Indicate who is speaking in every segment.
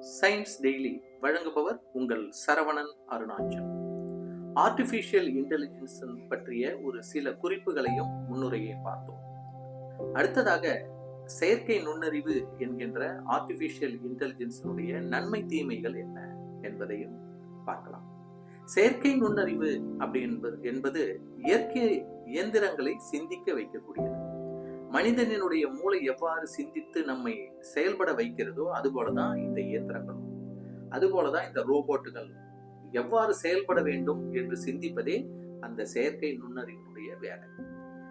Speaker 1: Science daily வழங்குபவர் உங்கள் Saravanan Arunachal. Artificial intelligence பற்றிய ஒரு சில குறிப்புகளையும் முன்னுரையை பார்த்தோம். அடுத்ததாக செயற்கை நுண்ணறிவு என்கின்ற ஆர்டிஃபிஷியல் இன்டெலிஜென்ஸினுடைய நன்மை தீமைகள் என்ன என்பதையும் பார்க்கலாம். செயற்கை நுண்ணறிவு அப்படி என்பது என்பது இயற்கை இயந்திரங்களை சிந்திக்க வைக்கக்கூடியது. மனிதனினுடைய மூளை எவ்வாறு சிந்தித்து நம்மை செயல்பட வைக்கிறதோ அதுபோலதான் இந்த இயந்திரங்களும். அதுபோலதான் இந்த ரோபோட்டுகள். எவ்வாறு செயல்பட வேண்டும் என்று சிந்திப்பதே அந்த செயற்கை நுண்ணறிவினுடைய வேலை.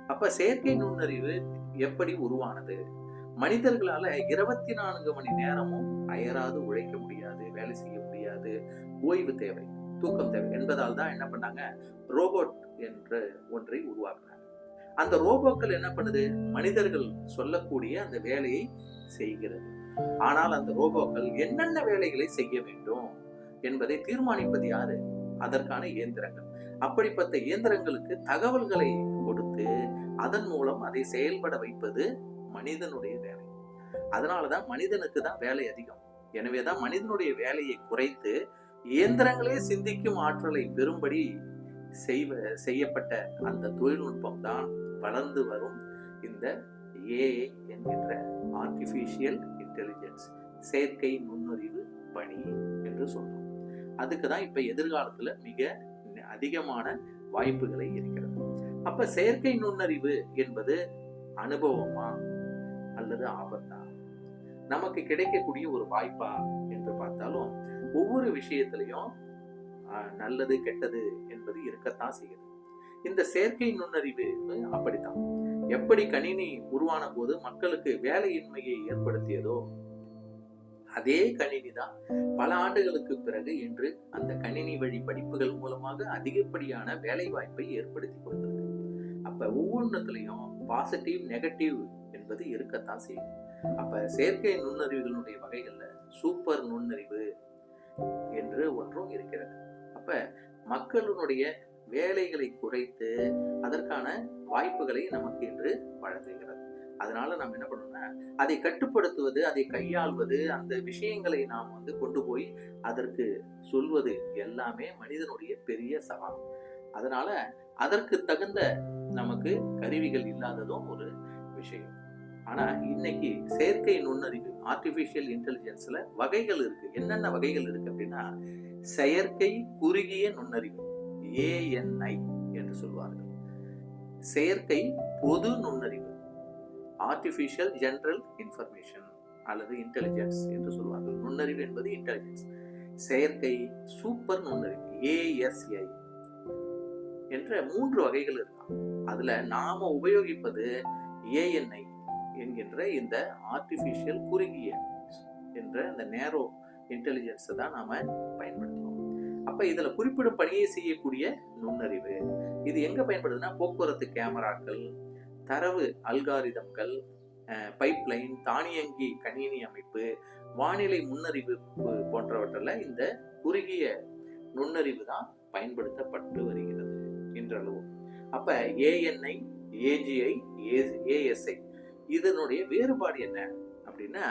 Speaker 1: அப்ப செயற்கை நுண்ணறிவு எப்படி உருவானது? மனிதர்களால இருபத்தி நான்கு மணி நேரமும் அயராது உழைக்க முடியாது வேலை செய்ய முடியாது ஓய்வு தேவை தூக்கம் தேவை என்பதால் தான் என்ன பண்ணாங்க? ரோபோட் என்று ஒன்றை உருவாக்குனாங்க. அந்த ரோபோக்கள் என்ன பண்ணுது? மனிதர்கள் சொல்லக்கூடிய அந்த வேலையை செய்கிறது. ஆனால் அந்த ரோபோக்கள் என்னென்ன வேலைகளை செய்ய வேண்டும் என்பதை தீர்மானிப்பது யாரு? அதற்கான இயந்திரங்கள். அப்படிப்பட்ட இயந்திரங்களுக்கு தகவல்களை கொடுத்து அதன் மூலம் அதை செயல்பட வைப்பது மனிதனுடைய வேலை. அதனாலதான் மனிதனுக்கு தான் வேலை அதிகம். எனவேதான் மனிதனுடைய வேலையை குறைத்து இயந்திரங்களே சிந்திக்கும் ஆற்றலை பெறும்படி செய்வ செய்யப்பட்ட அந்த தொழில்நுட்பம் தான் வளர்ந்து வரும் இந்த ஏஐ என்கின்ற ஆர்டிஃபிஷியல் இன்டெலிஜென்ஸ் செயற்கை நுண்ணறிவு பணி என்று சொல்றோம். அதுக்கு தான் இப்ப எதிர்காலத்துல மிக அதிகமான வாய்ப்புகளை இருக்கிறது. அப்ப செயற்கை நுண்ணறிவு என்பது அனுபவமா அல்லது ஆபத்தா? நமக்கு கிடைக்கக்கூடிய ஒரு வாய்ப்பா என்று பார்த்தாலும் ஒவ்வொரு விஷயத்திலையும் நல்லது கெட்டது என்பது இருக்கத்தான் செய்யுது. இந்த செயற்கை நுண்ணறிவு அப்படித்தான். எப்படி கணினி உருவான போது மக்களுக்கு வேலையின்மையை ஏற்படுத்தியதோ அதே கணினி தான் பல ஆண்டுகளுக்கு பிறகு இன்று அந்த கணினி வழி படிப்புகள் மூலமாக அதிகப்படியான வேலை வாய்ப்பை ஏற்படுத்தி கொடுத்தது அப்ப ஒவ்வொன்றத்திலையும் பாசிட்டிவ் நெகட்டிவ் என்பது இருக்கத்தான் செய்யும். அப்ப செயற்கை நுண்ணறிவுகளுடைய வகைகள்ல சூப்பர் நுண்ணறிவு என்று ஒன்றும் இருக்கிறது. அப்ப மக்களுடைய வேலைகளை குறைத்து அதற்கான வாய்ப்புகளை நமக்கு இன்று வழங்குகிறது. அதனால நாம் என்ன பண்ணணும்னா அதை கட்டுப்படுத்துவது அதை கையாள்வது அந்த விஷயங்களை நாம் வந்து கொண்டு போய் அதற்கு சொல்வது எல்லாமே மனிதனுடைய பெரிய சவால். அதனால அதற்கு தகுந்த நமக்கு கருவிகள் இல்லாததும் ஒரு விஷயம். ஆனா இன்னைக்கு செயற்கை நுண்ணறிவு ஆர்டிபிஷியல் இன்டெலிஜென்ஸ்ல வகைகள் இருக்கு. என்னென்ன வகைகள் இருக்கு அப்படின்னா செயற்கை குறுகிய நுண்ணறிவு. ஏஎன்ஐ என்று சொல்வார்கள். செயற்கை பொது நுண்ணறிவு ஆர்டிஃபிஷியல் ஜென்ரல் இன்ஃபர்மேஷன் அல்லது இன்டெலிஜென்ஸ் என்று சொல்வார்கள். நுண்ணறிவு என்பது இன்டெலிஜென்ஸ் செயற்கை சூப்பர் நுண்ணறிவு ஏஎஸ்ஐ என்ற மூன்று வகைகள் இருக்கான் அதுல நாம உபயோகிப்பது ஏஎன்ஐ என்கின்ற இந்த ஆர்டிஃபிஷியல் குறுகிய என்ற இந்த நேரோ இன்டெலிஜென்ஸை தான் நாம பயன்படுத்தணும் அப்ப இதுல குறிப்பிடும் பணியை செய்யக்கூடிய நுண்ணறிவு. இது எங்க பயன்படுதுன்னா போக்குவரத்து கேமராக்கள் தரவு அல்காரிதம்கள் பைப்லைன் தானியங்கி கணினி அமைப்பு வானிலை முன்னறிவு போன்றவற்றில் இந்த குறுகிய நுண்ணறிவு தான் பயன்படுத்தப்பட்டு வருகிறது இன்றளவு அப்ப ஏஎன்ஐ ஏஜிஐ ஏஎஸ்ஐ இதனுடைய வேறுபாடு என்ன? அப்படின்னா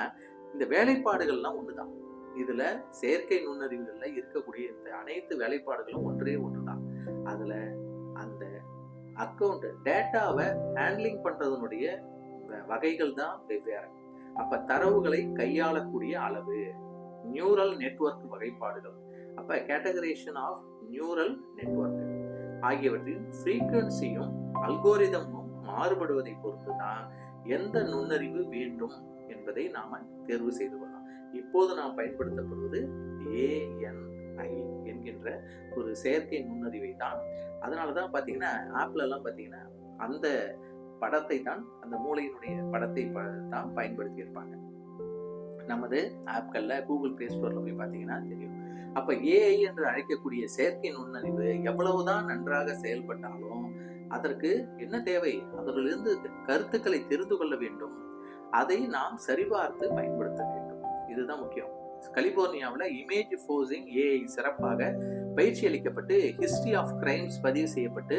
Speaker 1: இந்த வேலைப்பாடுகள்லாம் ஒன்று தான் இதுல செயற்கை நுண்ணறிவுகள்ல இருக்கக்கூடிய இந்த அனைத்து வேலைப்பாடுகளும் ஒன்றே ஒன்றுதான். அதுல அந்த அக்கௌண்ட் டேட்டாவை ஹேண்ட்லிங் பண்றதனுடைய வகைகள் தான் வெவ்வேறு. அப்ப தரவுகளை கையாளக்கூடிய அளவு நியூரல் நெட்வொர்க் வகைப்பாடுகள். அப்ப கேட்டகரேஷன் ஆஃப் நியூரல் நெட்வொர்க் ஆகியவற்றின் ஃப்ரீக்குவன்சியும் அல்கோரிதமும் மாறுபடுவதை பொறுத்து தான் எந்த நுண்ணறிவு வேண்டும் என்பதை நாம தேர்வு செய்து இப்போது நாம் பயன்படுத்தப்படுவது ஏஎன்ஐ என்கின்ற ஒரு செயற்கை நுண்ணறிவை தான். அதனால தான் பார்த்தீங்கன்னா ஆப்லெல்லாம் பார்த்தீங்கன்னா அந்த படத்தை தான் அந்த மூளையினுடைய படத்தை தான் பயன்படுத்தியிருப்பாங்க நமது ஆப்களில் கூகுள் பிளே ஸ்டோரில் போய் பார்த்தீங்கன்னா தெரியும். அப்போ ஏஐ என்று அழைக்கக்கூடிய செயற்கை நுண்ணறிவு எவ்வளவுதான் நன்றாக செயல்பட்டாலும் அதற்கு என்ன தேவை? அதிலிருந்து கருத்துக்களை தெரிந்து கொள்ள வேண்டும். அதை நாம் சரிபார்த்து பயன்படுத்த இதுதான் முக்கியம். கலிபோர்னியாவில் இமேஜ் ஃபோர்ஸிங் ஏஐ சிறப்பாக பயிற்சி அளிக்கப்பட்டு ஹிஸ்டரி ஆஃப் கிரைம்ஸ் பதிவு செய்யப்பட்டு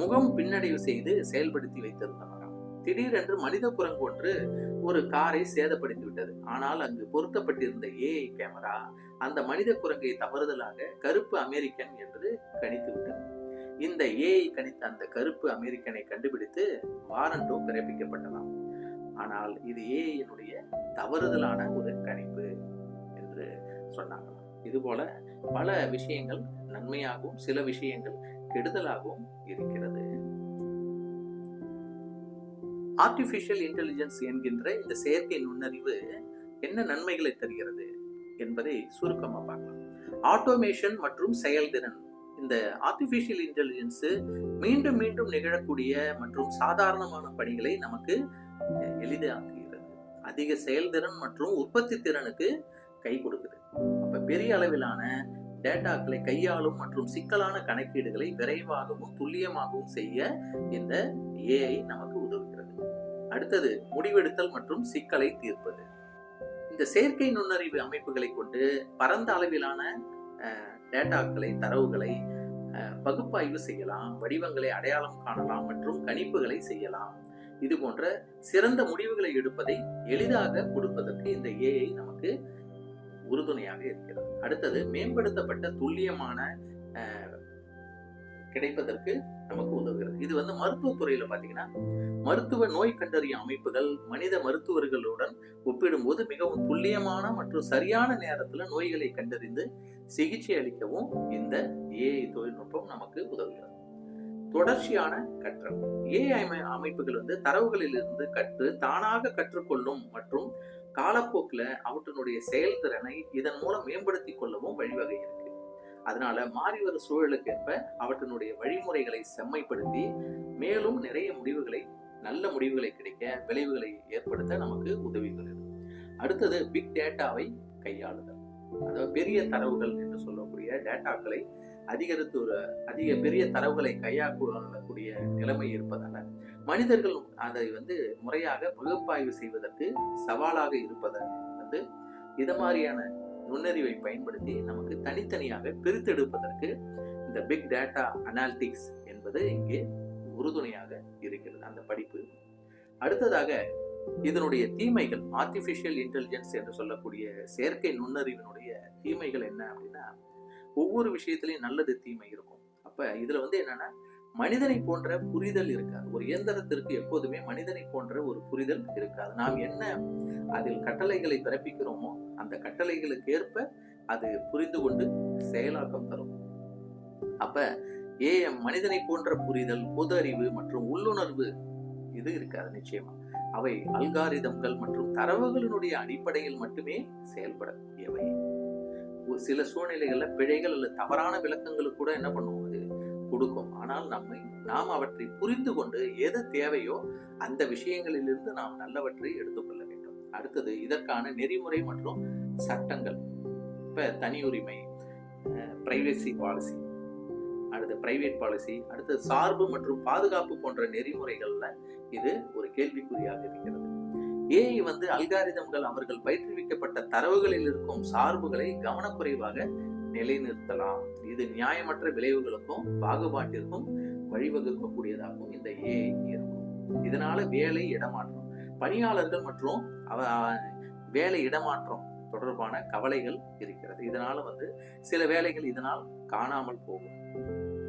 Speaker 1: முகம் பின்னடைவு செய்து செயல்படுத்தி வைத்திருந்தவராம் திடீரென்று மனித குரங்கு ஒன்று ஒரு காரை சேதப்படுத்தி விட்டது. ஆனால் அங்கு பொருத்தப்பட்டிருந்த ஏஐ கேமரா அந்த மனித குரங்கை தவறுதலாக கருப்பு அமெரிக்கன் என்று கணித்து விட்டது. இந்த ஏஐ கணித்த அந்த கருப்பு அமெரிக்கனை கண்டுபிடித்து வாரண்டும் பிறப்பிக்கப்பட்டதாம். ஆனால் இது ஏஐனுடைய தவறுதலான ஒரு கணிப்பு. சொன்னாங்களாம். இதுபோல பல விஷயங்கள் நன்மையாகவும் சில விஷயங்கள் கெடுதலாகவும் இருக்கிறது. ஆர்டிபிஷியல் இன்டெலிஜென்ஸ் என்கின்ற இந்த செயற்கை நுண்ணறிவு என்ன நன்மைகளை தருகிறது என்பதை சுருக்கமாக பார்க்கலாம். ஆட்டோமேஷன் மற்றும் செயல்திறன். இந்த ஆர்டிஃபிஷியல் இன்டெலிஜென்ஸு மீண்டும் மீண்டும் நிகழக்கூடிய மற்றும் சாதாரணமான பணிகளை நமக்கு எளிதாக்குகிறது. அதிக செயல்திறன் மற்றும் உற்பத்தி திறனுக்கு கை கொடுக்குது. அப்ப பெரிய அளவிலான டேட்டாக்களை கையாளும் மற்றும் சிக்கலான கணக்கீடுகளை விரைவாகவும் துல்லியமாகவும் செய்ய இந்த ஏஐ நமக்கு உதவுகிறது. அடுத்தது முடிவெடுத்தல் மற்றும் சிக்கலை தீர்ப்பது. இந்த செயற்கை நுண்ணறிவு அமைப்புகளை கொண்டு பரந்த அளவிலான டேட்டாக்களை தரவுகளை பகுப்பாய்வு செய்யலாம் வடிவங்களை அடையாளம் காணலாம் மற்றும் கணிப்புகளை செய்யலாம். இது போன்ற சிறந்த முடிவுகளை எடுப்பதை எளிதாக கொடுப்பதற்கு இந்த ஏஐ நமக்கு உறுதுணையாக இருக்கிறது. அடுத்தது மேம்படுத்தப்பட்ட துல்லியமான கிடைப்பதற்கு நமக்கு உதவுகிறது. இது வந்து மருத்துவத்துறையில பாத்தீங்கன்னா மருத்துவ நோய் கண்டறியும் அமைப்புகள் மனித மருத்துவர்களுடன் ஒப்பிடும்போது மிகவும் துல்லியமான மற்றும் சரியான நேரத்துல நோய்களை கண்டறிந்து சிகிச்சை அளிக்கவும் இந்த ஏஐ தொழில்நுட்பம் நமக்கு உதவுகிறது. தொடர்ச்சியான கற்றல். ஏஐ அமைப்புகள் வந்து தரவுகளில் இருந்து கற்று தானாக கற்றுக்கொள்ளும் மற்றும் காலப்போக்கில் அவற்றினுடைய செயல்திறனை இதன் மூலம் மேம்படுத்திக் கொள்ளவும் வழிவகை இருக்கு. அதனால மாறி வரும் சூழலுக்கு ஏற்ப அவற்றினுடைய வழிமுறைகளை செம்மைப்படுத்தி மேலும் நிறைய முடிவுகளை நல்ல முடிவுகளை கிடைக்க விளைவுகளை ஏற்படுத்த நமக்கு உதவுகிறது அடுத்தது பிக் டேட்டாவை கையாளுதல். அதாவது பெரிய தரவுகள் என்று சொல்லக்கூடிய டேட்டாக்களை அதிகரித்து ஒரு அதிக பெரிய தரவுகளை கையாளக்கூடிய நிலைமை இருப்பதால மனிதர்கள் அதை வந்து முறையாக பகுப்பாய்வு செய்வதற்கு சவாலாக இருப்பதை வந்து இது மாதிரியான நுண்ணறிவை பயன்படுத்தி நமக்கு தனித்தனியாக பிரித்தெடுப்பதற்கு இந்த பிக் டேட்டா அனாலிட்டிக்ஸ் என்பது இங்கே உறுதுணையாக இருக்கிறது அந்த படிப்பு. அடுத்ததாக இதனுடைய தீமைகள் ஆர்டிஃபிஷியல் இன்டெலிஜென்ஸ் என்று சொல்லக்கூடிய செயற்கை நுண்ணறிவினுடைய தீமைகள் என்ன அப்படின்னா ஒவ்வொரு விஷயத்திலையும் நல்லது தீமை இருக்கும். அப்ப இதுல வந்து என்னன்னா மனிதனை போன்ற புரிதல் இருக்காது. ஒரு இயந்திரத்திற்கு எப்போதுமே மனிதனை போன்ற ஒரு புரிதல் இருக்காது. நாம் என்ன அதில் கட்டளைகளை பிறப்பிக்கிறோமோ அந்த கட்டளைகளுக்கு ஏற்ப அது புரிந்து கொண்டு செயலாக்கம் தரும். அப்ப ஏ மனிதனை போன்ற புரிதல் பொது அறிவு மற்றும் உள்ளுணர்வு இது இருக்காது நிச்சயமா. அவை அல்காரிதம்கள் மற்றும் தரவுகளினுடைய அடிப்படையில் மட்டுமே செயல்படக்கூடியவை. சில சூழ்நிலைகள்ல பிழைகள் அல்லது தவறான விளக்கங்களுக்கு கூட என்ன பண்ணுவோம் அது? கொடுக்கும். ஆனால் நம்மை நாம் அவற்றை புரிந்து கொண்டு எது தேவையோ அந்த விஷயங்களிலிருந்து நாம் நல்லவற்றை எடுத்துக்கொள்ள வேண்டும். அடுத்தது இதற்கான நெறிமுறை மற்றும் சட்டங்கள். இப்ப தனி உரிமை பிரைவேசி பாலிசி அடுத்து பிரைவேட் பாலிசி அடுத்து சார்பு மற்றும் பாதுகாப்பு போன்ற நெறிமுறைகள்ல இது ஒரு கேள்விக்குறியாக இருக்கிறது. ஏஐ வந்து அல்காரிதம்கள் அவர்கள் பயிற்றுவிக்கப்பட்ட தரவுகளில் இருக்கும் சார்புகளை கவனக்குறைவாக நிலைநிறுத்தலாம். இது நியாயமற்ற விளைவுகளுக்கும் பாகுபாட்டிற்கும் வழிவகுக்கக்கூடியதாகவும் இந்த ஏஐ இருக்கும். இதனால வேலை இடமாற்றம். பணியாளர்கள் மற்றும் அவ வேலை இடமாற்றம் தொடர்பான கவலைகள் இருக்கிறது. இதனால வந்து சில வேலைகள் இதனால் காணாமல் போகும்.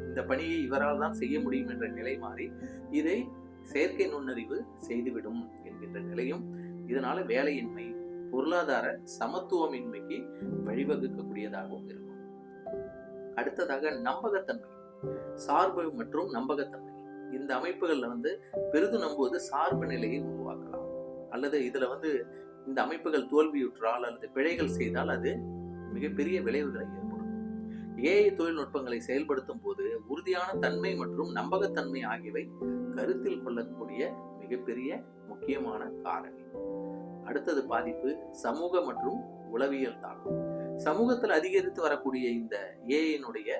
Speaker 1: இந்த பணியை இவரால் தான் செய்ய முடியும் என்ற நிலை மாறி இதை செயற்கை நுண்ணறிவு செய்துவிடும். என்ற நிலையும் இதனால வேலையின்மை பொருளாதார சமத்துவமின்மைக்கு வழிவகுக்கக்கூடியதாகவும் இருக்கும். அடுத்ததாக நம்பகத்தன்மை சார்பு மற்றும் நம்பகத்தன்மை. இந்த அமைப்புகள்ல வந்து பெரிது நம்புவது சார்பு நிலையை உருவாக்கலாம். அல்லது இதுல வந்து இந்த அமைப்புகள் தோல்வியுற்றால் அல்லது பிழைகள் செய்தால் அது மிகப்பெரிய விளைவுகளை ஏற்படும் ஏஐ தொழில்நுட்பங்களை செயல்படுத்தும் போது உறுதியான தன்மை மற்றும் நம்பகத்தன்மை ஆகியவை கருத்தில் கொள்ளக்கூடிய மிகப்பெரிய முக்கியமான காரணி. அடுத்தது பாதிப்பு சமூக மற்றும் உளவியல் தாக்கம் சமூகத்தில் அதிகரித்து வரக்கூடிய இந்த ஏஐனுடைய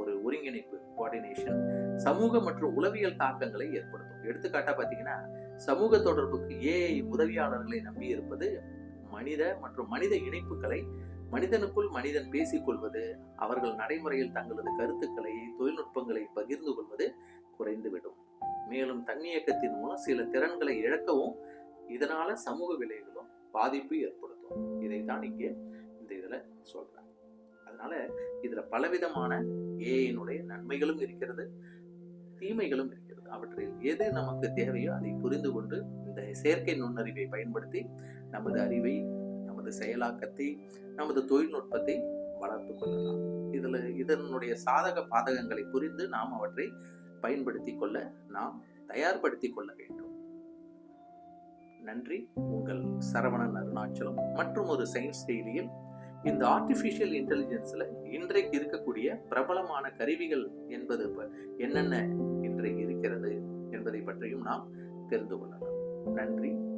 Speaker 1: ஒரு ஒருங்கிணைப்பு கோஆர்டினேஷன் சமூக மற்றும் உளவியல் தாக்கங்களை ஏற்படுத்தும். எடுத்துக்காட்டா பாத்தீங்கன்னா சமூக தொடர்புக்கு ஏஐ உதவியாளர்களை நம்பி இருப்பது மனித மற்றும் மனித இணைப்புகளை மனிதனுக்குள் மனிதன் பேசிக்கொள்வது அவர்கள் நடைமுறையில் தங்களது கருத்துக்களை தொழில்நுட்பங்களை பகிர்ந்து கொள்வது குறைந்துவிடும். மேலும் தன்னியக்கத்தின் மூலம் சில திறன்களை இழக்கவும் இதனால சமூக விளைவுகளும் பாதிப்பு ஏற்படுத்தும். இதைத்தான் இங்கே இந்த இதுல சொல்றாங்க. அதனால இதுல பலவிதமான ஏஐனுடைய நன்மைகளும் இருக்கிறது தீமைகளும் இருக்கிறது. அவற்றில் எது நமக்கு தேவையோ அதை புரிந்து கொண்டு இந்த செயற்கை நுண்ணறிவை பயன்படுத்தி நமது அறிவை நமது செயலாக்கத்தை நமது தொழில்நுட்பத்தை வளர்த்து கொள்ளலாம். இதில் இதனுடைய சாதக பாதகங்களை புரிந்து நாம் அவற்றை பயன்படுத்தி கொள்ள நாம் தயார்படுத்தி கொள்ள வேண்டும். நன்றி. உங்கள் சரவணன் அருணாச்சலம் மற்றும் ஒரு சயின்ஸ் டெய்லியில் இந்த ஆர்டிஃபிஷியல் இன்டெலிஜென்ஸில் இன்றைக்கு இருக்கக்கூடிய பிரபலமான கருவிகள் என்பது ப- என்னென்ன இன்றைக்கு இருக்கிறது என்பதை பற்றியும் நாம் தெரிந்து கொள்ளலாம். நன்றி.